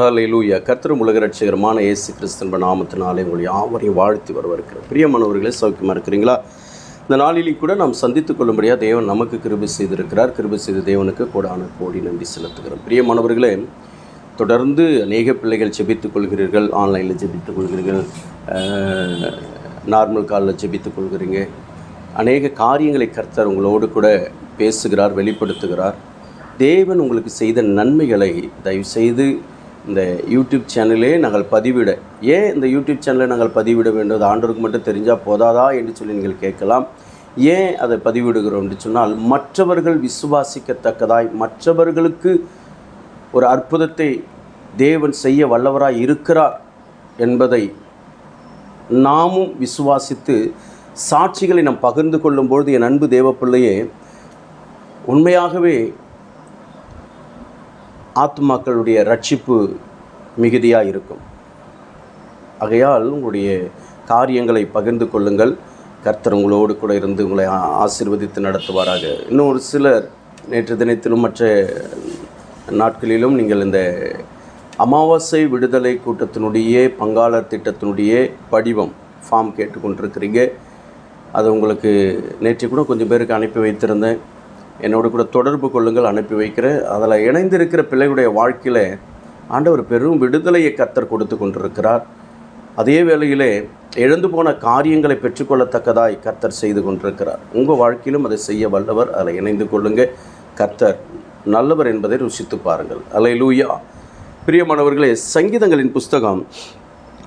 ஹalleluya கர்த்தரும் உலக ரட்சகரமான இயேசு கிறிஸ்தன்ப நாமத்தினாலே உங்களை யாவரையும் வாழ்த்தி வரவிருக்கிறேன் பிரியமானவர்களே சௌக்கியமாக இருக்கிறீங்களா? இந்த நாளிலே கூட நாம் சந்தித்துக் கொள்ளும்படியாக தேவன் நமக்கு கிருபை செய்திருக்கிறார். கிருபி செய்த தேவனுக்கு கூடான கோடி நன்றி செலுத்துகிறோம். பிரியமானவர்களே தொடர்ந்து அநேக பிள்ளைகள் ஜெபித்துக் கொள்கிறீர்கள் ஆன்லைனில் ஜெபித்துக் கொள்கிறீர்கள் நார்மல் காலில் ஜெபித்துக் கொள்கிறீங்க. அநேக காரியங்களை கர்த்தர் உங்களோடு கூட பேசுகிறார் வெளிப்படுத்துகிறார். தேவன் உங்களுக்கு செய்த நன்மைகளை தயவுசெய்து இந்த யூடியூப் சேனலே நாங்கள் பதிவிட ஏன் இந்த யூடியூப் சேனலை நாங்கள் பதிவிட வேண்டும்? ஆண்டோருக்கு மட்டும் தெரிஞ்சால் போதாதா என்று சொல்லி நீங்கள் கேட்கலாம். ஏன் அதை பதிவிடுகிறோம் என்று சொன்னால் மற்றவர்கள் விசுவாசிக்கத்தக்கதாய் மற்றவர்களுக்கு ஒரு அற்புதத்தை தேவன் செய்ய வல்லவராய் இருக்கிறார் என்பதை நாமும் விசுவாசித்து சாட்சிகளை நாம் பகிர்ந்து கொள்ளும்பொழுது என் அன்பு தேவப்பிள்ளையே உண்மையாகவே ஆத்மாக்களுடைய ரட்சிப்பு மிகுதியாக இருக்கும் ஆகையால் உங்களுடைய காரியங்களை பகிர்ந்து கொள்ளுங்கள். கர்த்தர் உங்களோடு கூட இருந்து உங்களை ஆ- நடத்துவாராக. இன்னும் ஒரு சிலர் நேற்று தினத்திலும் மற்ற நாட்களிலும் நீங்கள் இந்த அமாவாசை விடுதலை கூட்டத்தினுடைய பங்காளர் திட்டத்தினுடைய படிவம் ஃபார்ம் கேட்டுக்கொண்டிருக்கிறீங்க. அது உங்களுக்கு நேற்று கூட கொஞ்சம் பேருக்கு அனுப்பி வைத்திருந்தேன். என்னோட கூட தொடர்பு கொள்ளுங்கள் அனுப்பி வைக்கிறேன். அதில் இணைந்திருக்கிற பிள்ளைகளுடைய வாழ்க்கையில் ஆண்டவர் பெரும் விடுதலையை கத்தர் கொடுத்து கொண்டிருக்கிறார். அதே வேளையிலே இழந்து போன காரியங்களை பெற்றுக்கொள்ளத்தக்கதாய் கர்த்தர் செய்து கொண்டிருக்கிறார். உங்கள் வாழ்க்கையிலும் அதை செய்ய வல்லவர். அதில் இணைந்து கொள்ளுங்கள். கர்த்தர் நல்லவர் என்பதை ருசித்து பாருங்கள். அலை லூயா பிரியமானவர்களே சங்கீதங்களின் புஸ்தகம்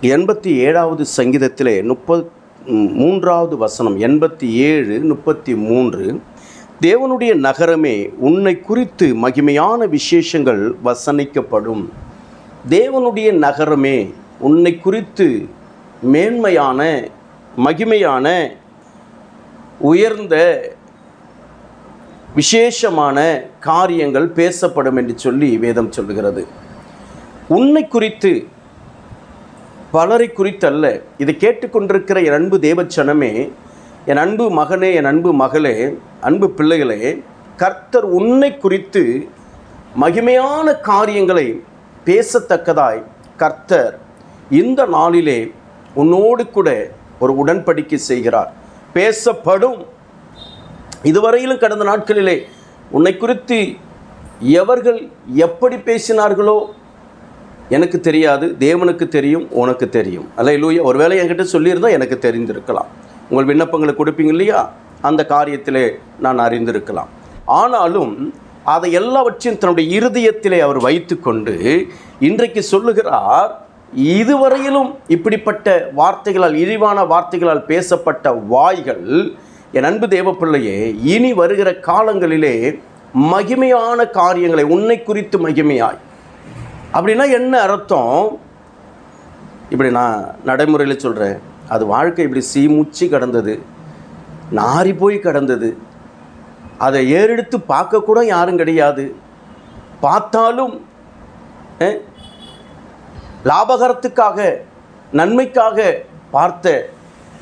எண்பத்தி ஏழாவது சங்கீதத்திலே முப்பத் மூன்றாவது வசனம் எண்பத்தி ஏழு முப்பத்தி மூன்று தேவனுடைய நகரமே உன்னை குறித்து மகிமையான விசேஷங்கள் வசனிக்கப்படும். தேவனுடைய நகரமே உன்னை குறித்து மேன்மையான மகிமையான உயர்ந்த விசேஷமான காரியங்கள் பேசப்படும் என்று சொல்லி வேதம் சொல்லுகிறது. உன்னை குறித்து பலரை குறித்தல்ல. இதை கேட்டுக்கொண்டிருக்கிற அன்பு தேவச்சனமே என் அன்பு மகனே என் அன்பு மகளே அன்பு பிள்ளைகளே கர்த்தர் உன்னை குறித்து மகிமையான காரியங்களை பேசத்தக்கதாய் கர்த்தர் இந்த நாளிலே உன்னோடு கூட ஒரு உடன்படிக்கை செய்கிறார். பேசப்படும். இதுவரையிலும் கடந்த நாட்களிலே உன்னை குறித்து எவர்கள் எப்படி பேசினார்களோ எனக்கு தெரியாது தேவனுக்கு தெரியும் உனக்கு தெரியும். அல்ல லூயா ஒருவேளை என்கிட்ட சொல்லியிருந்தால் எனக்கு தெரிந்திருக்கலாம். உங்கள் விண்ணப்பங்களை கொடுப்பீங்க இல்லையா? அந்த காரியத்திலே நான் அறிந்திருக்கலாம். ஆனாலும் அதை எல்லாவற்றையும் தன்னுடைய இருதயத்திலே அவர் வைத்துக்கொண்டு இன்றைக்கு சொல்லுகிறார் இதுவரையிலும் இப்படிப்பட்ட வார்த்தைகளால் இழிவான வார்த்தைகளால் பேசப்பட்ட வாய்கள் என் அன்பு தேவப்பிள்ளையே இனி வருகிற காலங்களிலே மகிமையான காரியங்களை உன்னை குறித்து மகிமையாய். அப்படின்னா என்ன அர்த்தம்? இப்படி நான் நடைமுறையில் சொல்கிறேன் அது வாழ்க்கை இப்படி சீமுச்சி கடந்தது. நாரி போய் கடந்தது. அதை ஏறெடுத்து பார்க்கக்கூட யாரும் கிடையாது. பார்த்தாலும் லாபகரத்துக்காக நன்மைக்காக பார்த்த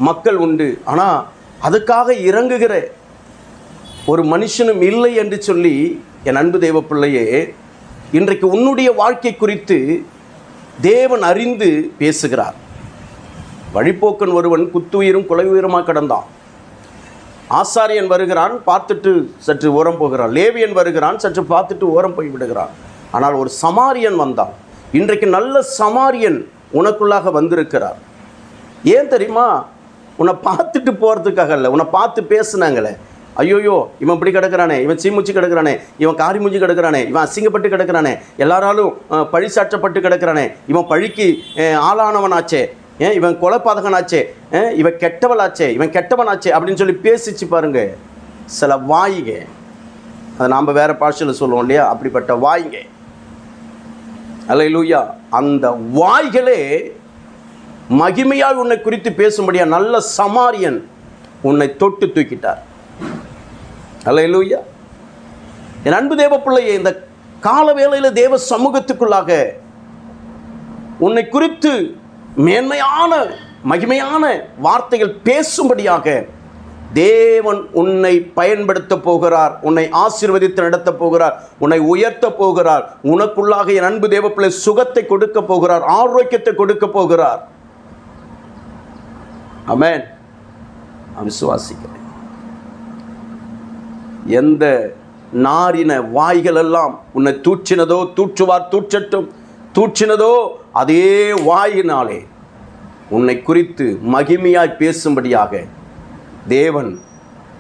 மக்கள் உண்டு. ஆனால் அதுக்காக இறங்குகிற ஒரு மனுஷனும் இல்லை என்று சொல்லி என் அன்பு தேவ பிள்ளையே இன்றைக்கு உன்னுடைய வாழ்க்கை குறித்து தேவன் அறிந்து பேசுகிறார். வழிப்போக்கன் ஒருவன் குத்துயிரும் குலை உயிரமாக கிடந்தான். ஆசாரியன் வருகிறான் பார்த்துட்டு சற்று ஓரம் போகிறான். லேவியன் வருகிறான் சற்று பார்த்துட்டு ஓரம் போய் விடுகிறான். ஆனால் ஒரு சமாரியன் வந்தான். இன்றைக்கு நல்ல சமாரியன் உனக்குள்ளாக வந்திருக்கிறார். ஏன் தெரியுமா? உன்னை பார்த்துட்டு போகிறதுக்காக இல்லை உன்னை பார்த்து பேசுனாங்களே. ஐயோயோ இவன் இப்படி கிடக்கிறானே இவன் சீமுச்சி கிடக்குறானே இவன் காரி மூஞ்சி கிடக்கிறானே இவன் அசிங்கப்பட்டு கிடக்குறானே எல்லாராலும் பழி சாற்றப்பட்டு கிடக்கிறானே இவன் பழிக்கு ஆளானவனாச்சே. ஏன் இவன் கொலைப்பாதகனாச்சே. இவன் கெட்டவளாச்சே இவன் கெட்டவனாச்சே அப்படின்னு சொல்லி பேசிச்சு பாருங்க. சில வாயிங்க அதை நாம் வேறு பாஷையில் சொல்லுவோம் இல்லையா? அப்படிப்பட்ட வாய்ங்க அல்லேலூயா. அந்த வாய்களே மகிமையால் உன்னை குறித்து பேசும்படியா நல்ல சமாரியன் உன்னை தொட்டு தூக்கிட்டார். அல்லேலூயா. என் அன்பு தேவ பிள்ளையே இந்த கால வேளையில் தேவ சமூகத்துக்குள்ளாக உன்னை குறித்து மேன்மையான மகிமையான வார்த்தைகள் பேசும்படியாக தேவன் உன்னை பயன்படுத்த போகிறார் உன்னை ஆசீர்வதித்து நடத்த போகிறார் உன்னை உயர்த்த போகிறார் உனக்குள்ளாக என் அன்பு தேவப்பிள்ளை சுகத்தை கொடுக்க போகிறார் ஆரோக்கியத்தை கொடுக்க போகிறார். அமேன் நான் விசுவாசிக்கிறேன். எந்த நாரின வாய்கள் எல்லாம் உன்னை தூற்றினதோ தூற்றுவார் தூற்றட்டும் தூற்றினதோ அதே வாயினாலே உன்னை குறித்து மகிமையாய் பேசும்படியாக தேவன்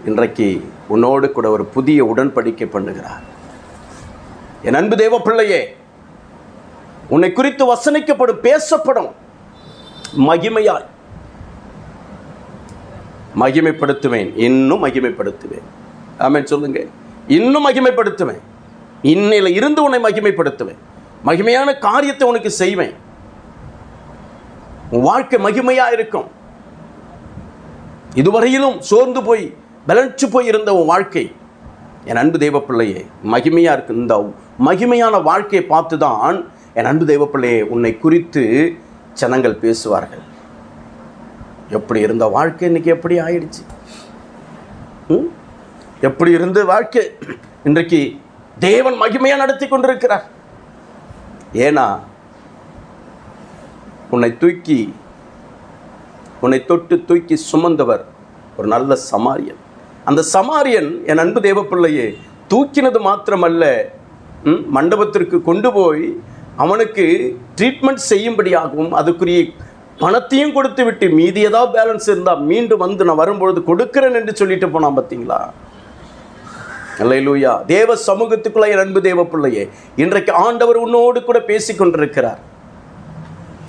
இன்றைக்கு உன்னோடு கூட ஒரு புதிய உடன்படிக்கை பண்ணுகிறார். என் அன்பு தேவ பிள்ளையே உன்னை குறித்து வசனிக்கப்படும் பேசப்படும் மகிமையாய் மகிமைப்படுத்துவேன் இன்னும் மகிமைப்படுத்துவேன். ஆமென் சொல்லுங்க. இன்னும் மகிமைப்படுத்துவேன். இன்னையில் இருந்து உன்னை மகிமைப்படுத்துவேன். மகிமையான காரியத்தை உனக்கு செய்வேன். உன் வாழ்க்கை மகிமையா இருக்கும். இதுவரையிலும் சோர்ந்து போய் பலன்ச்சு போய் இருந்த உன் வாழ்க்கை என் அன்பு தெய்வ பிள்ளையே மகிமையா இருக்கு. இந்த மகிமையான வாழ்க்கையை பார்த்து தான் என் அன்பு தெய்வ பிள்ளையே உன்னை குறித்து ஜனங்கள் பேசுவார்கள். எப்படி இருந்த வாழ்க்கை இன்னைக்கு எப்படி ஆயிடுச்சு? எப்படி இருந்த வாழ்க்கை? இன்றைக்கு தேவன் மகிமையா நடத்தி கொண்டிருக்கிறார். ஏன்னா உன்னை தூக்கி உன்னை தொட்டு தூக்கி சுமந்தவர் ஒரு நல்ல சமாரியன். அந்த சமாரியன் என் அன்பு தேவப்பிள்ளையே தூக்கினது மாத்திரமல்ல ம், மண்டபத்திற்கு கொண்டு போய் அவனுக்கு ட்ரீட்மெண்ட் செய்யும்படியாகவும் அதுக்குரிய பணத்தையும் கொடுத்து விட்டு மீதி ஏதாவது பேலன்ஸ் இருந்தால் மீண்டும் வந்து நான் வரும்பொழுது கொடுக்குறேன் என்று சொல்லிட்டு போனான் பார்த்தீங்களா அல்லேலூயா. தேவ சமூகத்துக்குள்ள என் அன்பு தேவ பிள்ளையே இன்றைக்கு ஆண்டவர் உன்னோடு கூட பேசி கொண்டிருக்கிறார்.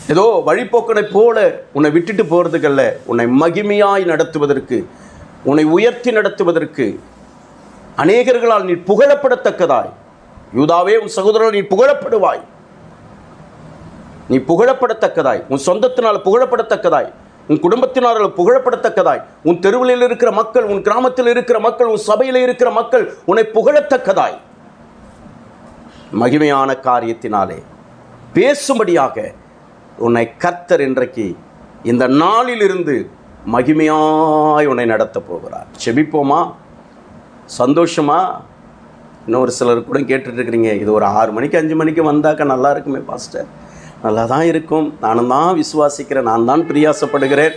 ஏதோ வழிபோக்கனை போல உன்னை விட்டுட்டு போகிறதுக்கல்ல உன்னை மகிமையாய் நடத்துவதற்கு உன்னை உயர்த்தி நடத்துவதற்கு அநேகர்களால் நீ புகழப்படத்தக்கதாய். யூதாவே உன் சகோதரர்கள் நீ புகழப்படுவாய். நீ புகழப்படத்தக்கதாய். உன் சொந்தத்தினால் புகழப்படத்தக்கதாய். உன் குடும்பத்தினரால் புகழப்படத்தக்கதாய். உன் தெருவில் இருக்கிற மக்கள் உன் கிராமத்தில் இருக்கிற மக்கள் உன் சபையில் இருக்கிற மக்கள் உன்னை புகழத்தக்கதாய். மகிமையான காரியத்தினாலே பேசும்படியாக உன்னை கர்த்தர் இன்றைக்கு இந்த நாளிலிருந்து மகிமையாய் உன்னை நடத்த போகிறார். செபிப்போமா? சந்தோஷமா? இன்னொரு சிலர் கூட கேட்டுட்டு இருக்கிறீங்க இது ஒரு ஆறு மணிக்கு அஞ்சு மணிக்கு வந்தாக்கா நல்லா இருக்குமே பாஸ்டர். நல்லா தான் இருக்கும். நானும் தான் விசுவாசிக்கிறேன். நான் தான் பிரியாசப்படுகிறேன்.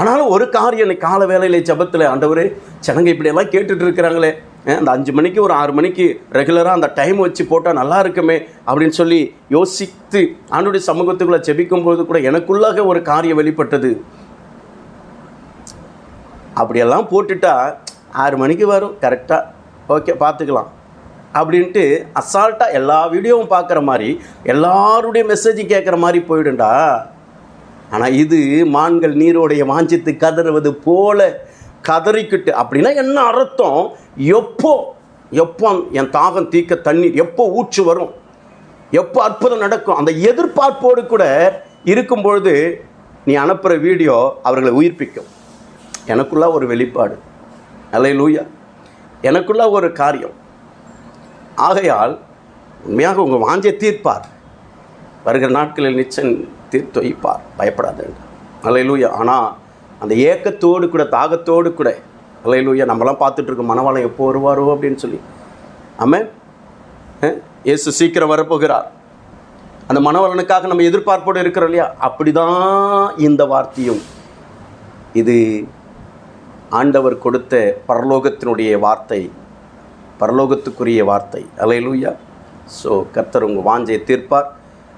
ஆனாலும் ஒரு காரியம் இன்னைக்கு கால வேலையில் ஜபத்தில் ஆண்டவர் ஜனங்க இப்படியெல்லாம் கேட்டுட்டு இருக்கிறாங்களே. அந்த அஞ்சு மணிக்கு ஒரு ஆறு மணிக்கு ரெகுலராக அந்த டைம் வச்சு போட்டால் நல்லா இருக்குமே அப்படின்னு சொல்லி யோசித்து ஆண்டுடைய சமூகத்துக்குள்ளே ஜெபிக்கும்போது கூட எனக்குள்ளாக ஒரு காரியம் வெளிப்பட்டது. அப்படியெல்லாம் போட்டுட்டா ஆறு மணிக்கு வரும். கரெக்டாக ஓகே பார்த்துக்கலாம். அப்படின்ட்டு அசால்ட்டாக எல்லா வீடியோவும் பார்க்குற மாதிரி எல்லாருடைய மெசேஜ் கேட்குற மாதிரி போயிடும்டா. ஆனால் இது மான்கள் நீரோடைய வாஞ்சித்து கதறுவது போல கதறிக்கிட்டு அப்படின்னா என்ன அர்த்தம்? எப்போ எப்போ என் தாகம் தீக்க தண்ணீர் எப்போ ஊற்று வரும்? எப்போ அற்புதம் நடக்கும்? அந்த எதிர்பார்ப்போடு கூட இருக்கும் பொழுது நீ அனுப்புகிற வீடியோ அவர்களை உயிர்ப்பிக்கும். எனக்குள்ள ஒரு வெளிப்பாடு. அல்ல லூயா எனக்குள்ள ஒரு காரியம். ஆகையால் உண்மையாக உங்கள் வாஞ்சை தீர்ப்பார். வருகிற நாட்களில் நிச்சயம் தீர்த்து வைப்பார். பயப்படாது. அலையிலூயா ஆனால் அந்த ஏக்கத்தோடு கூட தாகத்தோடு கூட அலையிலூயா நம்மலாம் பார்த்துட்ருக்கோம் மனவாளம் எப்போ வருவாரோ அப்படின்னு சொல்லி. ஆமே இயேசு சீக்கிரம் வரப்போகிறார். அந்த மனவளனுக்காக நம்ம எதிர்பார்ப்போடு இருக்கிறோம் இல்லையா? அப்படிதான் இந்த வார்த்தையும். இது ஆண்டவர் கொடுத்த பரலோகத்தினுடைய வார்த்தை. பரலோகத்துக்குரிய வார்த்தை. அலையலூயா ஸோ கர்த்தர் உங்கள் வாஞ்சையை தீர்ப்பார்.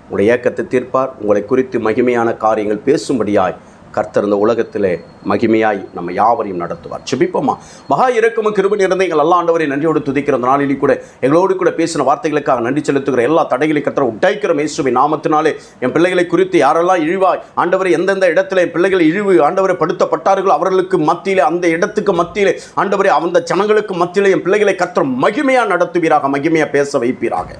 உங்களுடைய ஏக்கத்தை தீர்ப்பார். உங்களை குறித்து மகிமையான காரியங்கள் பேசும்படியாய் கர்த்தர் இந்த உலகத்திலே மகிமையாய் நம்ம யாவரையும் நடத்துவார். செபிப்போமா மகா இறக்கமும் கிருப இருந்த எங்கள் எல்லா ஆண்டவரை நன்றியோடு துதிக்கிற அந்த கூட எங்களோடு கூட பேசின வார்த்தைகளுக்காக நன்றி செலுத்துகிற எல்லா தடைகளை கர்த்தர் உட்டாய்க்கிற மேசுவை நாமத்தினாலே என் பிள்ளைகளை குறித்து யாரெல்லாம் இழிவாய் ஆண்டவரை எந்தெந்த இடத்துல என் பிள்ளைகளை இழிவு ஆண்டவரை படுத்தப்பட்டார்களோ அவர்களுக்கு மத்தியிலே அந்த இடத்துக்கு மத்தியிலே ஆண்டவரை அந்த ஜனங்களுக்கு மத்தியிலே என் பிள்ளைகளை கர்த்தர் மகிமையாக நடத்துவீராக மகிமையாக பேச வைப்பீராக.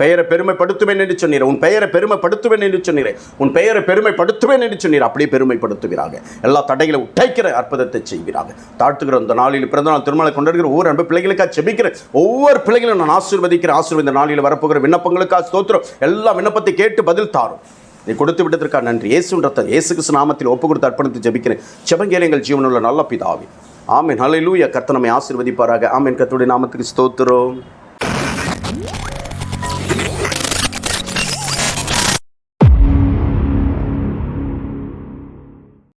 பெயரை பெருமைப்படுத்துவேன் என்று சொன்னீர். உன் பெயரை பெருமைப்படுத்துவேன் என்று சொன்னீர். உன் பெயரை பெருமைப்படுத்துவேன் என்று சொன்னீர். அப்படியே பெருமைப்படுத்துவீராக. எல்லா தடைகளை உடைக்கிற அற்புதத்தை செய்வீராக. தாழ்த்துகிற அந்த நாளில் பிறந்த நாள் திருமலை கொண்டிருக்கிற ஒவ்வொரு அன்பு பிள்ளைகளுக்காக செபிக்கிற ஒவ்வொரு பிள்ளைகளும் நான் ஆசீர்வதிக்கிற ஆசீர்வதி இந்த நாளில் வரப்போகிற விண்ணப்பங்களுக்காக ஸ்தோத்திரம். எல்லா விண்ணப்பத்தை கேட்டு பதில் தாரும். நீ கொடுத்து விட்டதற்காக நன்றி. இயேசுன்றத்தை இயேசு கிறிஸ்து நாமத்தில் ஒப்பு கொடுத்து அர்ப்பணித்து ஜெபிக்கிறேன். செபங்கேல எங்கள் ஜீவனுள்ள நல்ல பிதாவி. ஆமென். ஹalleluya. லூயா கர்த்தனமை ஆசிர்வதிப்பாராக. ஆமென். கத்துடைய நாமத்துக்கு ஸ்தோத்திரம்.